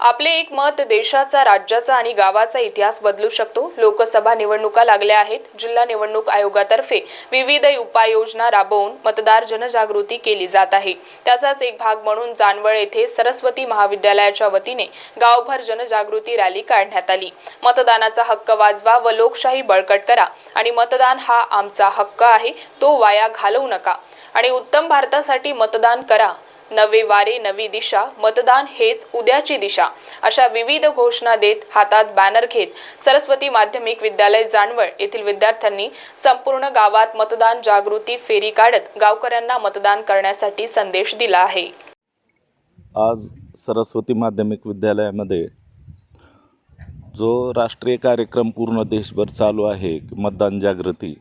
आपले एक मत देशाचा राज्याचा आणि गावाचा इतिहास बदलू शकतो. लोकसभा निवडणुका लागल्या आहेत. जिल्हा निवडणूक आयोगातर्फे विविध उपाययोजना राबवून मतदार जनजागृती केली जात आहे. त्याचाच एक भाग म्हणून जानवळ येथे सरस्वती महाविद्यालयाच्या वतीने गावभर जनजागृती रॅली काढण्यात आली. मतदानाचा हक्क वाजवा व लोकशाही बळकट करा आणि मतदान हा आमचा हक्क आहे. तो वाया घालवू नका. आणि उत्तम भारतासाठी मतदान करा. नवे वारे नवी दिशा मतदान हेच उद्याची दिशा. अशा विविध घोषणा देत हातात बॅनर घेत सरस्वती माध्यमिक विद्यालय जानवळ येथील विद्यार्थ्यांनी संपूर्ण गावात मतदान जागृती फेरी काढत गावकऱ्यांना मतदान करण्यासाठी संदेश दिला आहे. आज सरस्वती माध्यमिक विद्यालयामध्ये जो राष्ट्रीय कार्यक्रम पूर्ण देशभर चालू आहे मतदान जागृती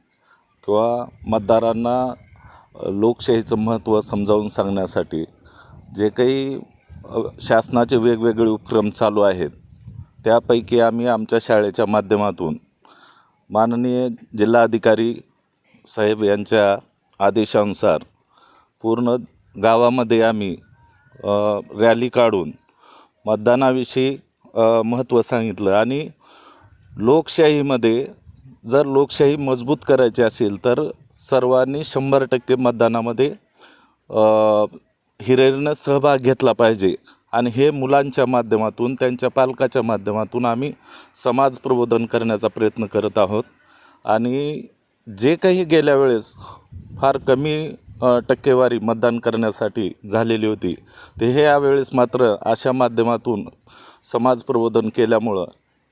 किंवा मतदारांना लोकशाहीचं महत्त्व समजावून सांगण्यासाठी जे काही शासनाचे वेगवेगळे उपक्रम चालू आहेत त्यापैकी आम्ही आमच्या शाळेच्या माध्यमातून माननीय जिल्हाधिकारी साहेब यांच्या आदेशानुसार पूर्ण गावामध्ये आम्ही रॅली काढून मतदानाविषयी महत्त्व सांगितलं आणि लोकशाहीमध्ये जर लोकशाही मजबूत करायची असेल तर सर्वांनी शंभर टक्के मतदानामध्ये अ, सहभाग घेतला पाहिजे. आणि हे मुलांच्या माध्यमातून त्यांच्या पालकाच्या माध्यमातून आम्ही समाज प्रबोधन करण्याचा प्रयत्न करत आहोत. आणि जे काही गेल्या वेळेस फार कमी टक्केवारी मतदान करण्यासाठी झालेली होती ते हे यावेळेस मात्र अशा माध्यमातून समाज प्रबोधन केल्यामुळं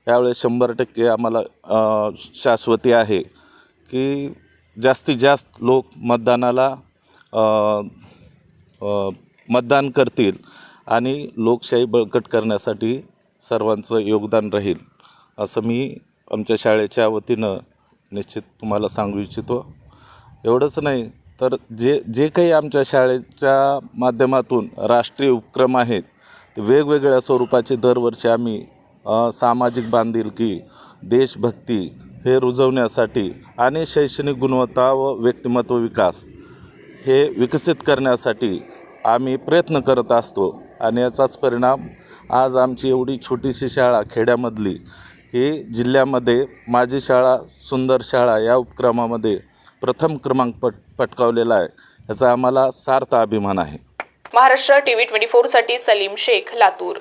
यावेळेस शंभर टक्के आम्हाला शाश्वती आहे की जास्तीत जास्त लोक मतदानाला मतदान करतील आणि लोकशाही बळकट करण्यासाठी सर्वांचं योगदान राहील असं मी आमच्या शाळेच्या वतीनं निश्चित तुम्हाला सांगू इच्छितो. एवढंच नाही तर जे जे काही आमच्या शाळेच्या माध्यमातून राष्ट्रीय उपक्रम आहेत ते वेगवेगळ्या स्वरूपाचे दरवर्षी आम्ही सामाजिक बांधिलकी देशभक्ती हे रुजवण्यासाठी आणि शैक्षणिक गुणवत्ता व व्यक्तिमत्व विकास हे विकसित करण्यासाठी आम्ही प्रयत्न करत असतो आणि याचाच परिणाम आज आमची एवढी छोटीशी शाळा खेड्यामधली ही जिल्ह्यामध्ये माझी शाळा सुंदर शाळा या उपक्रमामध्ये प्रथम क्रमांक पट पटकावलेला आहे. याचा आम्हाला सार्थ अभिमान आहे. महाराष्ट्र टीव्ही ट्वेंटी फोरसाठी सलीम शेख लातूर.